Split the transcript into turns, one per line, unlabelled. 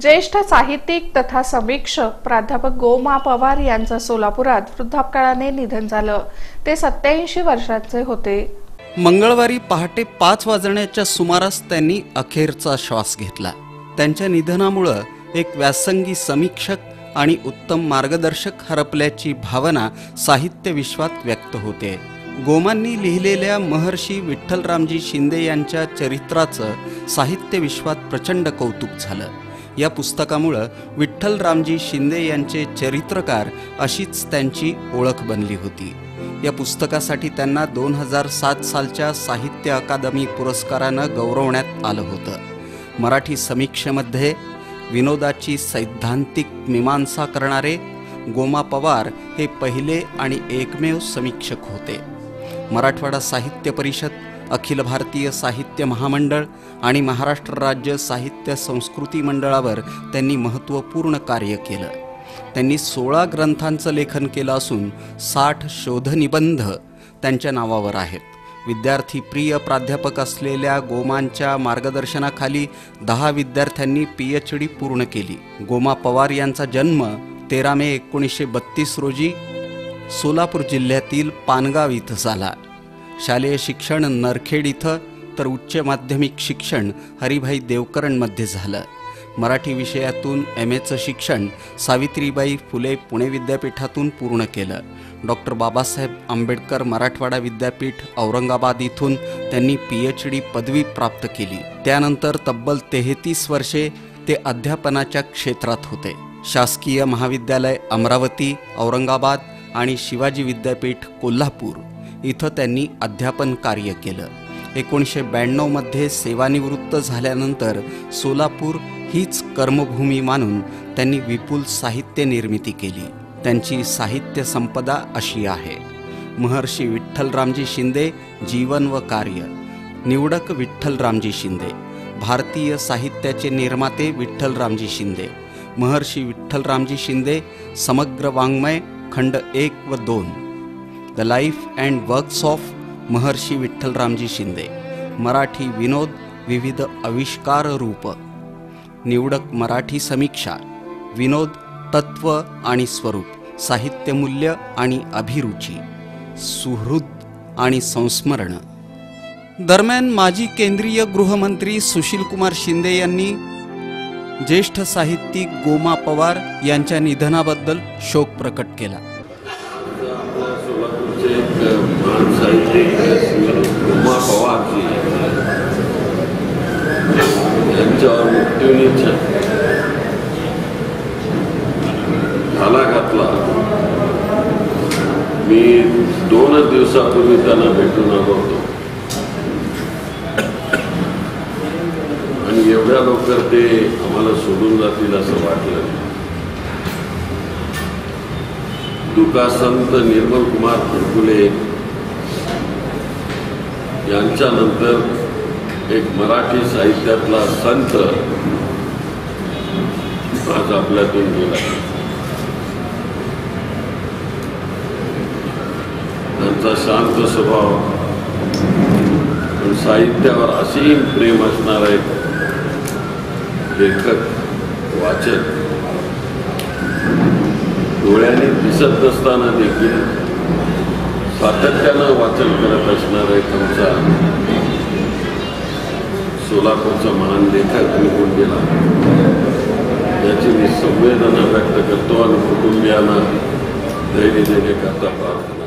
ज्येष्ठ साहित्यिक तथा समीक्षक प्राध्यापक गोमा पवार यांचं सोलापुरात वृद्धापकाळाने निधन झालं. ते सत्याऐंशी वर्षाचे होते.
मंगळवारी पहाटे पाच वाजण्याच्या सुमारास त्यांनी अखेरचा श्वास घेतला. त्यांच्या निधनामुळं एक व्यासंगी समीक्षक आणि उत्तम मार्गदर्शक हरपल्याची भावना साहित्य विश्वात व्यक्त होते. गोमांनी लिहिलेल्या महर्षी विठ्ठलरामजी शिंदे यांच्या चरित्राचं साहित्य विश्वात प्रचंड कौतुक झालं. या पुस्तकामुळं विठ्ठलरामजी शिंदे यांचे चरित्रकार अशीच त्यांची ओळख बनली होती. या पुस्तकासाठी त्यांना दोन हजार सात सालच्या साहित्य अकादमी पुरस्कारानं गौरवण्यात आलं होतं. मराठी समीक्षेमध्ये विनोदाची सैद्धांतिक मीमांसा करणारे गोमा पवार हे पहिले आणि एकमेव समीक्षक होते. मराठवाडा साहित्य परिषद अखिल भारतीय साहित्य महामंडळ आणि महाराष्ट्र राज्य साहित्य संस्कृती मंडळावर त्यांनी महत्त्वपूर्ण कार्य केलं. त्यांनी सोळा ग्रंथांचं लेखन केलं असून साठ शोधनिबंध त्यांच्या नावावर आहेत. विद्यार्थी प्रिय प्राध्यापक असलेल्या गोमांच्या मार्गदर्शनाखाली दहा विद्यार्थ्यांनी पी एच डी पूर्ण केली. गोमा पवार यांचा जन्म तेरा मे एकोणीसशे बत्तीस रोजी सोलापूर जिल्ह्यातील पानगाव इथं झाला. शालेय शिक्षण नरखेड इथं तर उच्च माध्यमिक शिक्षण हरिभाई देवकरणमध्ये झालं. मराठी विषयातून एम एचं शिक्षण सावित्रीबाई फुले पुणे विद्यापीठातून पूर्ण केलं. डॉक्टर बाबासाहेब आंबेडकर मराठवाडा विद्यापीठ औरंगाबाद इथून त्यांनी पी एच डी पदवी प्राप्त केली. त्यानंतर तब्बल तेहतीस वर्षे ते अध्यापनाच्या क्षेत्रात होते. शासकीय महाविद्यालय अमरावती औरंगाबाद आणि शिवाजी विद्यापीठ कोल्हापूर. इथं त्यांनी अध्यापन कार्य केलं. एकोणीसशे ब्याण्णवमध्ये सेवानिवृत्त झाल्यानंतर सोलापूर हीच कर्मभूमी मानून त्यांनी विपुल साहित्य निर्मिती केली. त्यांची साहित्य संपदा अशी आहे. महर्षी विठ्ठलरामजी शिंदे जीवन व कार्य. निवडक विठ्ठलरामजी शिंदे. भारतीय साहित्याचे निर्माते विठ्ठलरामजी शिंदे. महर्षी विठ्ठलरामजी शिंदे समग्र वाङ्मय खंड एक व दोन. The life and works of Maharshi Vitthalramji Shinde Marathi विनोद विविध आविष्कार रूप निवडक मराठी समीक्षा विनोद तत्व आणि स्वरूप साहित्यमूल्य आणि अभिरुची सुहृद आणि संस्मरण दरम्यान माजी केंद्रीय गृहमंत्री सुशीलकुमार शिंदे यांनी ज्येष्ठ साहित्यिक गोमा पवार यांच्या निधनाबद्दल शोक प्रकट केला
आपल्या सोलापूरचे एक महान साहित्यिक उमा पवारजी यांच्यावर मृत्यूनी झाला घातला. मी दोनच दिवसापूर्वी त्यांना भेटून आलो होतो. आणि एवढ्या लवकर ते आम्हाला सोडून जातील असं वाटलं. का दुकासंत निर्मल कुमार फडकुले यांच्यानंतर एक मराठी साहित्यातला संत आज आपल्यातून गेला. त्यांचा शांत स्वभाव पण साहित्यावर असीम प्रेम असणारा एक लेखक वाचक डोळ्याने दिसत नसताना देखील सातत्यानं वाचन करत असणार आहे तुमचा. सोलापूरचा महान लेखक निघून गेला? याची मी संवेदना व्यक्त करतो आणि कुटुंबियांना धैर्य देण्याकरता पाहतो.